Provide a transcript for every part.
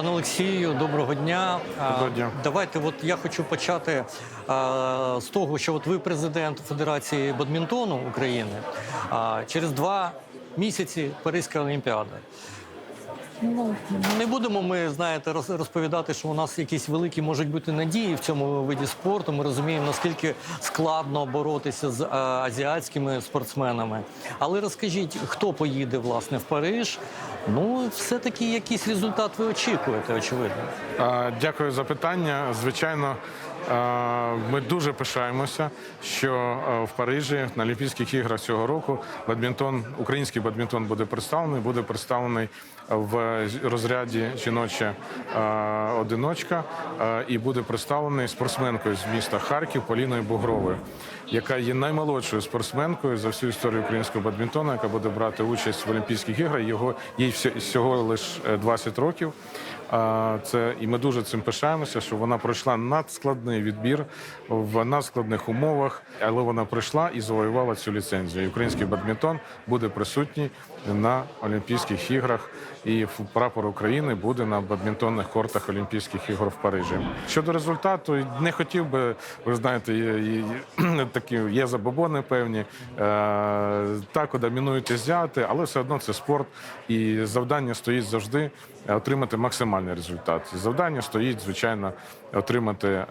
Пане Олексію, доброго дня. Доброго дня. Давайте, от я хочу почати а, з того, що от ви президент Федерації бадмінтону України. А, через два місяці Паризька Олімпіада. Ну, не будемо ми, знаєте, роз- розповідати, що у нас якісь великі можуть бути надії в цьому виді спорту. Ми розуміємо, наскільки складно боротися з а, азіатськими спортсменами. Але розкажіть, хто поїде власне в Париж? Ну, все-таки якийсь результат ви очікуєте, очевидно. Дякую за питання. Звичайно, ми дуже пишаємося, що в Парижі на Олімпійських іграх цього року бадмінтон, український бадмінтон буде представлений, буде представлений в розряді жіноча одиночка і буде представлений спортсменкою з міста Харків Поліною Бугровою, яка є наймолодшою спортсменкою за всю історію українського бадмінтону, яка буде брати участь в Олімпійських іграх. Його їй всього лише 20 років. Це і ми дуже цим пишаємося, що вона пройшла надскладний відбір в надскладних умовах, але вона пройшла і завоювала цю ліцензію. І Український бадмінтон буде присутній на Олімпійських іграх, і прапор України буде на бадмінтонних кортах Олімпійських ігор в Парижі. Щодо результату, не хотів би, ви знаєте, є, є, такі є забобони певні. Е, так домінують азіати, але все одно це спорт, і завдання стоїть завжди отримати максимальний результат. Завдання стоїть, звичайно, отримати е,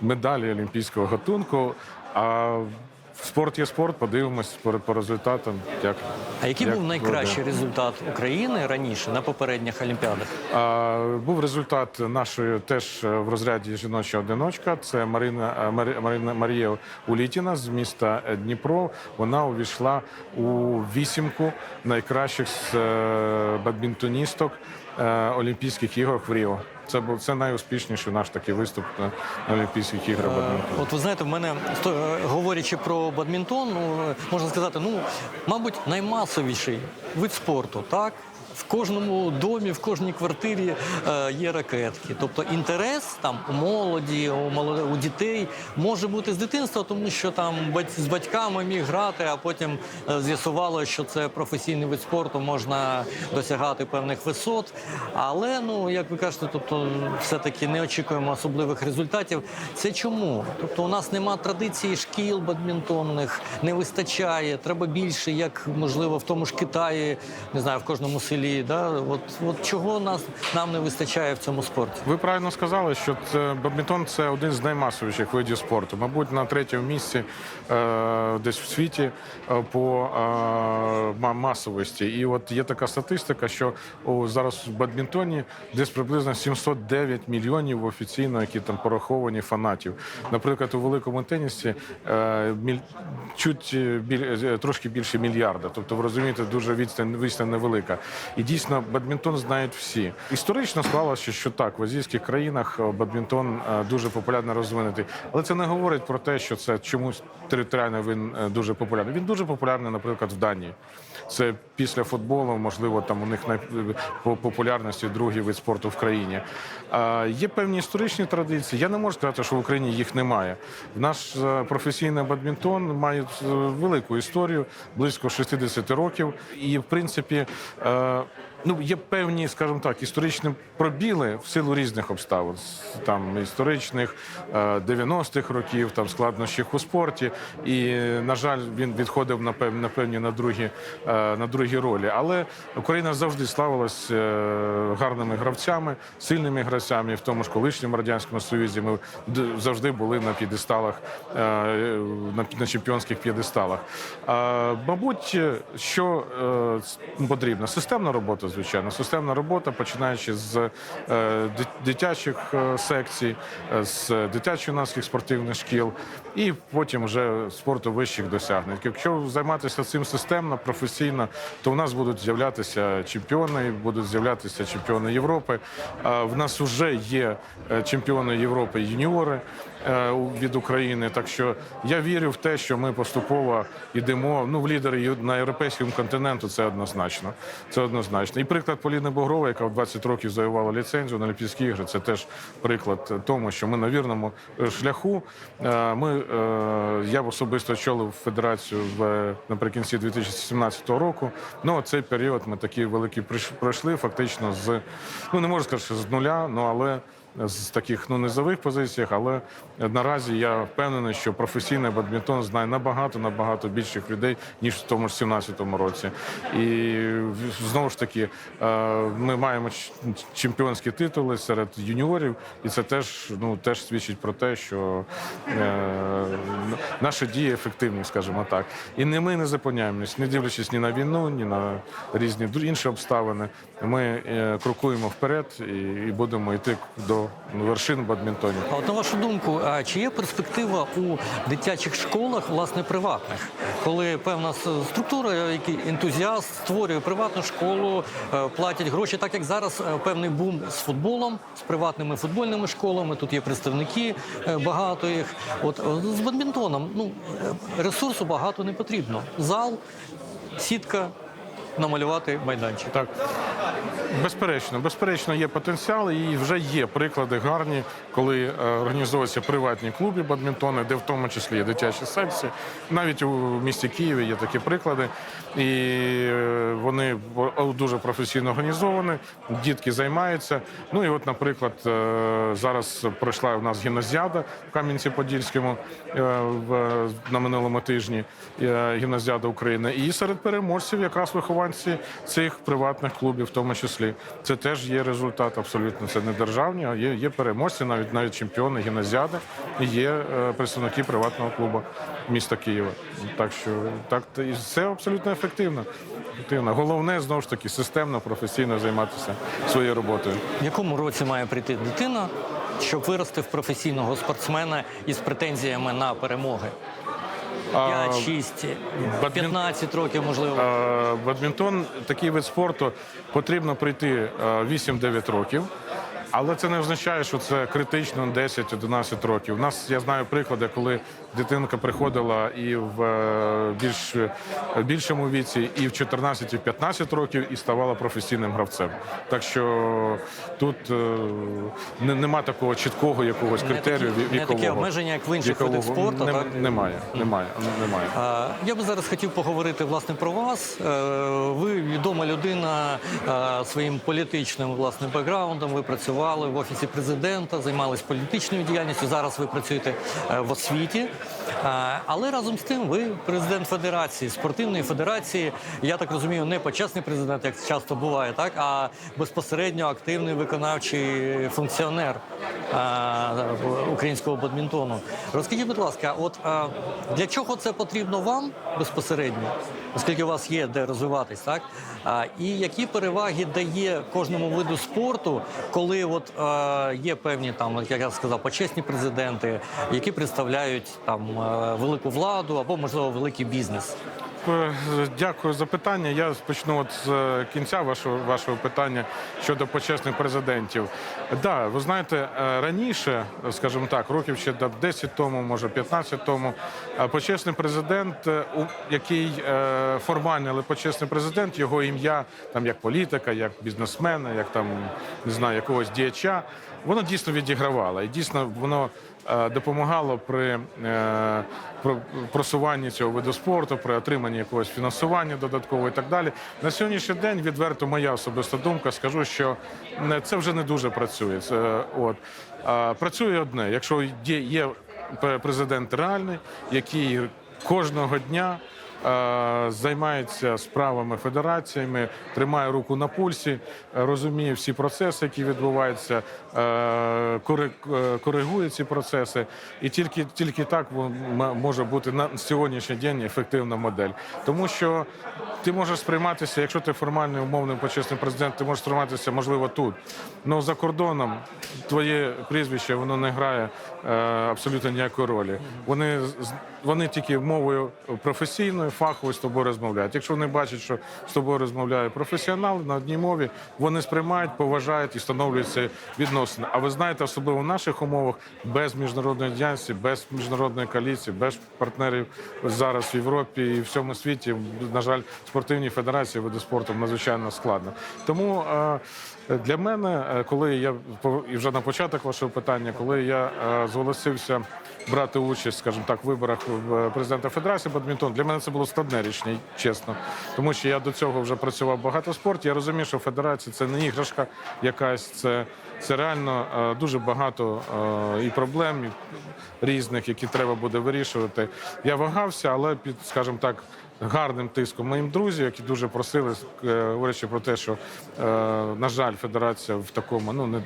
медалі олімпійського гатунку. А спорт є спорт, подивимось по, по результатам. Як, А який як був буде. найкращий результат України раніше на попередніх Олімпіадах? А, Був результат нашої теж в розряді жіноча одиночка. Це Марина Марина Марія Улітіна з міста Дніпро. Вона увійшла у вісімку найкращих е, бадмінтоністок е, Олімпійських іграх в Ріо. Це був це найуспішніший наш такий виступ на Олімпійських іграх Бадмінтон. От ви знаєте, в мене е, говорячи про бадмінтон, ну е, можна сказати, ну мабуть, наймасовіший вид спорту, так. В кожному домі, в кожній квартирі е, є ракетки. Тобто інтерес там у молоді, у молоде, у дітей може бути з дитинства, тому що там з батьками міг грати, а потім е, з'ясувало, що це професійний вид спорту, можна досягати певних висот. Але ну як ви кажете, тобто все-таки не очікуємо особливих результатів. Це чому? Тобто у нас нема традиції шкіл бадмінтонних, не вистачає. Треба більше, як можливо в тому ж Китаї, не знаю, в кожному селі. Да? От, от чого нас нам не вистачає в цьому спорті? Ви правильно сказали, що це бадмінтон це один з наймасовіших видів спорту. Мабуть, на третьому місці е, десь в світі е, по е, масовості. І от є така статистика, що о, зараз в бадмінтоні десь приблизно 709 мільйонів офіційно, які там пораховані фанатів. Наприклад, у великому тенісі е, міль... чуть біль... е, трошки більше мільярда. Тобто, ви розумієте, дуже відстань, відстань невелика. І дійсно, бадмінтон знають всі. Історично склалося, що так, в азійських країнах е, бадмінтон е, дуже популярно розвинутий. Але це не говорить про те, що це чомусь територіально він е, дуже популярний. Він дуже популярний, наприклад, в Данії. Це після футболу, можливо, там у них най... по популярності другий вид спорту в країні. Є певні історичні традиції. Я не можу сказати, що в Україні їх немає. Наш е, професійний бадмінтон має велику історію, близько 60 років. І, в принципі, е, ну, є певні, скажімо так, історичні пробіли в силу різних обставин. Там історичних е, 90-х років, там складнощів у спорті. І, на жаль, він відходив на певні, на певні на другі, е, на другі ролі. Але Україна завжди славилась е, гарними гравцями, сильними гравцями. В тому ж колишньому радянському союзі ми завжди були на п'єдесталах, е, на, чемпіонських п'єдесталах. Мабуть, що е, потрібно? Системна робота, звичайно. Системна робота, починаючи з е, дитячих е, секцій, е, з дитячо-юнацьких спортивних шкіл, і потім вже спорту вищих досягнень. Якщо займатися цим системно, професійно, то в нас будуть з'являтися чемпіони, будуть з'являтися чемпіони Європи. В нас вже є чемпіони Європи юніори від України. Так що я вірю в те, що ми поступово йдемо ну в лідери на європейському континенту. Це однозначно. Це однозначно. І приклад Поліни Богрова, яка в 20 років завоювала ліцензію на Олімпійські ігри, це теж приклад тому, що ми на вірному е, шляху. Е, Ми, е, я особисто очолив федерацію в, наприкінці 2017 року. Ну, цей період ми такий великий пройшли фактично з, ну не можу сказати, що з нуля, ну але з таких ну низових позиціях, але наразі я впевнений, що професійний бадмінтон знає набагато набагато більших людей ніж в тому ж 17-му році. І знову ж таки е, ми маємо чемпіонські титули серед юніорів, і це теж ну теж свідчить про те, що е, наші дії ефективні, скажімо так. І не ми не зупиняємось, не дивлячись ні на війну, ні на різні інші обставини. Ми е, крокуємо вперед і будемо йти до вершин бадмінтоні. А от на вашу думку, а чи є перспектива у дитячих школах, власне, приватних, коли певна структура, який ентузіаст створює приватну школу, е, платять гроші, так як зараз е, певний бум з футболом, з приватними футбольними школами. Тут є представники е, багато їх. От з бадмінтоном, ну ресурсу багато не потрібно. Зал, сітка, намалювати майданчик. Так, безперечно, безперечно, є потенціал, і вже є приклади гарні, коли е, організовуються приватні клуби бадмінтону, де в тому числі є дитячі секції. Навіть у місті Києві є такі приклади, і е, вони дуже професійно організовані, дітки займаються. Ну і от, наприклад, е, зараз пройшла у нас гімназіада в Кам'янці-Подільському на минулому тижні гімназіада України. І серед переможців якраз вихованці цих приватних клубів, в тому числі. Це теж є результат абсолютно. Це не державні, а є, є переможці, навіть навіть чемпіони гімназіади, і є е, представники приватного клубу міста Києва. Так що так і це абсолютно ефективно. ефективно. Головне знову ж таки системно, професійно займатися своєю роботою. В якому році має прийти дитина, щоб вирости в професійного спортсмена із претензіями на перемоги? 5, 6, бадмін- 15 років, можливо. Бадмінтон такий вид спорту потрібно прийти е, 8-9 років. Але це не означає, що це критично 10-11 років. У нас я знаю приклади, коли дитинка приходила і в е, більш е, більшому віці, і в 14 і в 15 років, і ставала професійним гравцем. Так що тут е, не, нема такого чіткого якогось Не критерію такі- ві- не таке обмеження, як в інших видах спорту, Нем- так? Немає, немає, немає. Я би зараз хотів поговорити власне про вас. Ви відома людина своїм політичним власне бекграундом. Ви працювали в офісі президента, займалися політичною діяльністю. Зараз ви працюєте е, в освіті. Е, Але разом з тим ви президент федерації, спортивної федерації. Я так розумію, не почесний президент, як часто буває, так а безпосередньо активний виконавчий функціонер е, українського бадмінтону. Розкажіть, будь ласка, от для чого це потрібно вам безпосередньо, оскільки у вас є де розвиватись, так? І які переваги дає кожному виду спорту, коли от е, є певні там, як я сказав, почесні президенти, які представляють там е, велику владу або можливо великий бізнес? Е, Дякую за питання. Я почну от з е, кінця вашого вашого питання щодо почесних президентів. Да, ви знаєте, е, раніше, скажімо так, років ще да, 10 тому, може 15 тому, почесний президент, який формальний, але почесний президент, його ім'я там як політика, як бізнесмена, як там не знаю, якогось діяча, воно дійсно відігравало. І дійсно воно допомагало при е, просуванні цього виду спорту, при отриманні якогось фінансування додаткового і так далі. На сьогоднішній день відверто моя особиста думка. Скажу, що е, це вже не дуже працює. Це, от працює одне, якщо є, є президент реальний, який кожного дня. Е, Займається справами федераціями, тримає руку на пульсі, е, розуміє всі процеси, які відбуваються, е, коригує ці процеси, і тільки, тільки так може бути на сьогоднішній день ефективна модель. Тому що ти можеш сприйматися, якщо ти формальний умовний почесний президент, ти можеш сприйматися, можливо, тут. але за кордоном твоє прізвище воно не грає абсолютно ніякої ролі. Вони вони тільки мовою професійною, фахово з тобою розмовляють. Якщо вони бачать, що з тобою розмовляє професіонал на одній мові, вони сприймають, поважають і встановлюються відносини. А ви знаєте, особливо в наших умовах, без міжнародної діяльності, без міжнародної коаліції, без партнерів зараз в Європі і в всьому світі, на жаль, спортивні федерації види спорту надзвичайно складно. Тому е, для мене, е, коли я і вже на початок вашого питання, коли я е, зголосився брати участь, скажімо так, в виборах президента Федерації бадмінтон, для мене це було складне рішення, чесно. Тому що я до цього вже працював багато в спорті. Я розумію, що федерація це не іграшка якась, це, це реально е, дуже багато е, і проблем і різних, які треба буде вирішувати. Я вагався, але під, скажімо так. Гарним тиском моїм друзів, які дуже просили, е, говорячи про те, що е, на жаль, федерація в такому, ну не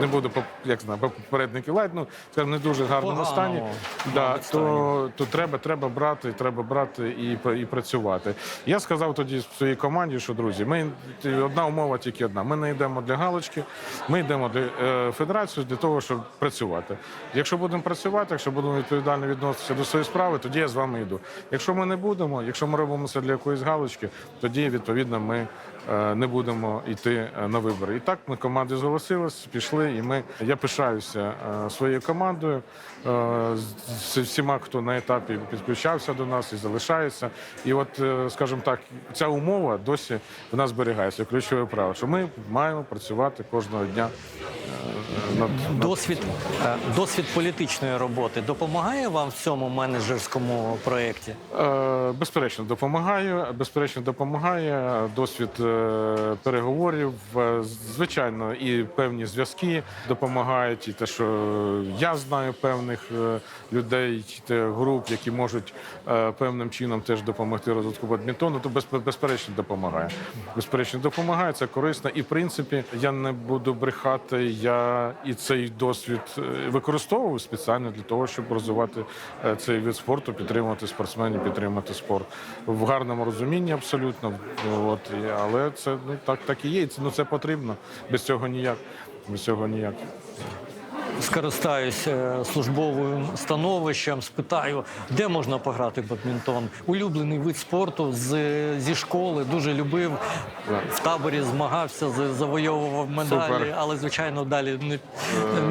не- буду як знаю, попередники лайт, ну скажімо, не дуже гарному Поганому, стані. Да, то, то треба, треба брати, треба брати і, і працювати. Я сказав тоді своїй команді, що друзі, ми одна умова тільки одна. Ми не йдемо для галочки, ми йдемо для е, федерацію для того, щоб працювати. Якщо будемо працювати, якщо будемо відповідально відноситися до своєї справи, тоді я з вами йду. Якщо ми не будемо, якщо ми робимо це для якоїсь галочки, тоді відповідно ми не будемо йти е, на вибори. І так ми команди зголосилися, пішли, і ми я пишаюся е, своєю командою е, з всіма, хто на етапі підключався до нас і залишається. І от, е, скажімо так, ця умова досі в нас зберігається. Ключове право, що ми маємо працювати кожного дня е, над, над Досвід, е, досвід політичної роботи допомагає вам в цьому менеджерському проєкті? Е, Безперечно, допомагає. Безперечно, допомагає досвід е, переговорів. Е, Звичайно, і певні зв'язки допомагають, і те, що я знаю певних е, людей, груп, які можуть е, певним чином теж допомогти розвитку бадмінтону, то безпе- безперечно допомагає. Безперечно, допомагає, це корисно. І в принципі, я не буду брехати. Я і цей досвід е, використовую спеціально для того, щоб розвивати е, цей вид спорту, підтримувати спортсменів, підтримати спорт в гарному розумінні, абсолютно. От але це ну так, так і є. Це ну це потрібно. Без цього ніяк. Без цього ніяк. Скористаюсь е, службовим становищем, спитаю, де можна пограти в бадмінтон. Улюблений вид спорту з, зі школи, дуже любив. В таборі змагався, завойовував медалі, Супер. але звичайно далі не,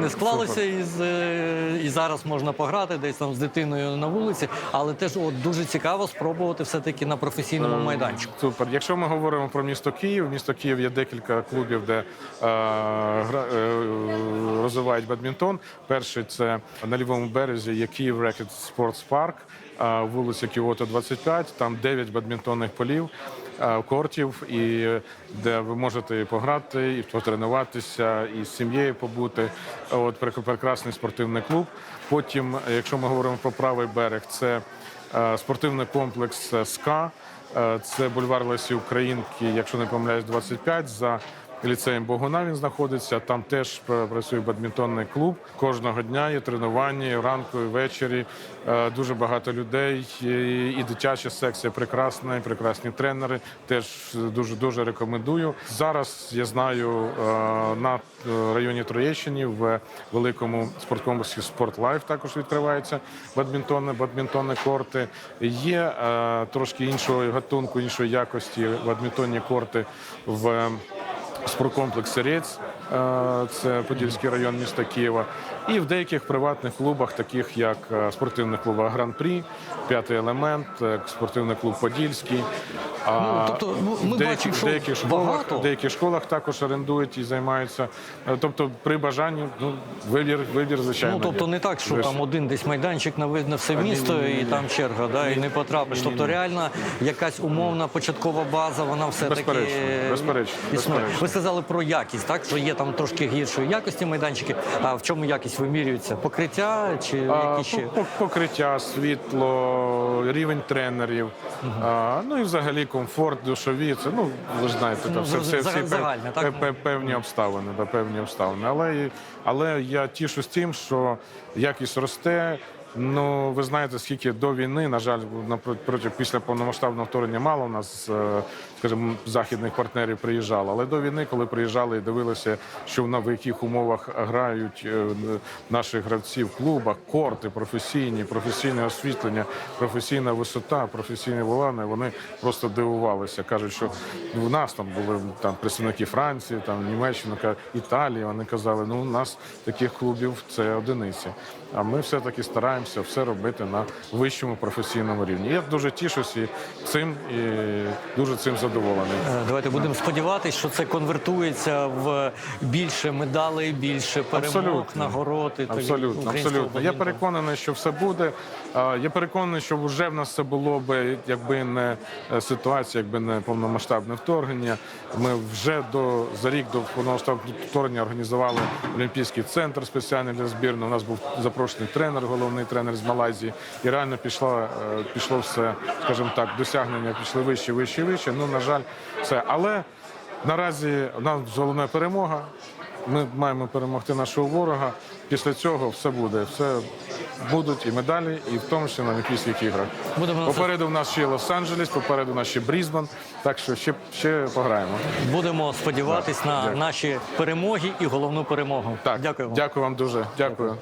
не склалося. І, з, е, і зараз можна пограти десь там з дитиною на вулиці, але теж от дуже цікаво спробувати все-таки на професійному майданчику. Супер. Якщо ми говоримо про місто Київ, місто Київ є декілька клубів, де е, е, розвивають бадмінтон. Перший це на лівому березі є Київ Рекет Спортс Парк, вулиця Кіото 25, там 9 бадмінтонних полів. Кортів, і де ви можете пограти, і потренуватися, і з сім'єю побути. От прек- прекрасний спортивний клуб. Потім, якщо ми говоримо про правий берег, це спортивний комплекс е, СКА. Е, Це бульвар Лесі Українки, якщо не помиляюсь, 25 за ліцеєм Богуна. Він знаходиться. Там теж працює бадмінтонний клуб. Кожного дня є тренування і вранку, і ввечері. Е, Дуже багато людей. І, дитяча секція прекрасна, і прекрасні тренери. Теж дуже дуже рекомендую. Зараз я знаю е, на е, районі Троєщині в великому спорткомплексі Спорт Лайф також відкриваються бадмінтонні, бадмінтонні корти. Є е, трошки іншого гатунку, іншої якості бадмінтонні корти в спорткомплекс «Сирець», це Подільський район міста Києва, і в деяких приватних клубах, таких як е, спортивний клуб Гран-Прі, п'ятий елемент, е, спортивний клуб Подільський. А Ну, тобто, ну, ми в деяких, бачимо, деяких школах, багато. деяких школах також орендують і займаються. Е, Тобто, при бажанні, ну вибір, вибір звичайно. Ну тобто не так, що Ви ж- там один десь майданчик на видно все місто і там черга, да, і не потрапиш. Тобто реально якась умовна початкова база, вона все таки Безперечно, безперечно, безперечно. Ви сказали про якість, так що є там трошки гіршої якості майданчики. А в чому якість вимірюється? Покриття чи які ще? по- по- Покриття, світло, рівень тренерів, а, ну і взагалі комфорт, душові. Це ну ви ж знаєте, Ну, все, все, всі зага- загальне, так? пев- пев- певні обставини, да, певні обставини. Але але я тішусь тим, що якість росте. Ну, ви знаєте, скільки до війни, на жаль, проти після повномасштабного вторгнення мало у нас е, скажімо, західних партнерів приїжджало. Але до війни, коли приїжджали і дивилися, що на в яких умовах грають е, наші гравці в клубах, корти професійні, професійне освітлення, професійна висота, професійні волани, вони просто дивувалися. кажуть, що в нас там були там представники Франції, там Німеччини, Італії. Вони казали, ну у нас таких клубів це одиниці. А ми все-таки стараємося все робити на вищому професійному рівні. Я дуже тішусь і цим і дуже цим задоволений. Е, Давайте будемо сподіватися, що це конвертується в більше медалей, більше перемог, Абсолютно. нагород і Абсолютно, абсолютно. Я переконаний, що все буде. Я переконаний, що вже в нас це було би, якби не е, ситуація, якби не повномасштабне вторгнення. Ми вже до за рік до повномасштабного вторгнення організували олімпійський центр спеціальний для збірної. У нас був запрошений тренер, головний тренер з Малайзії. І реально пішло, е, пішло все, скажімо так, досягнення пішли вище, вище, вище. Ну на жаль, все. Але наразі у нас головна перемога. Ми маємо перемогти нашого ворога. Після цього все буде. Все будуть і медалі, і в тому числі на Олімпійських іграх. Будемо Попереду в нас ще Лос-Анджелес, попереду в нас ще Брізбен. Так що ще, ще пограємо. Будемо сподіватись на Дякую. наші перемоги і головну перемогу. Так, Дякую вам. Дякую вам дуже. Дякую.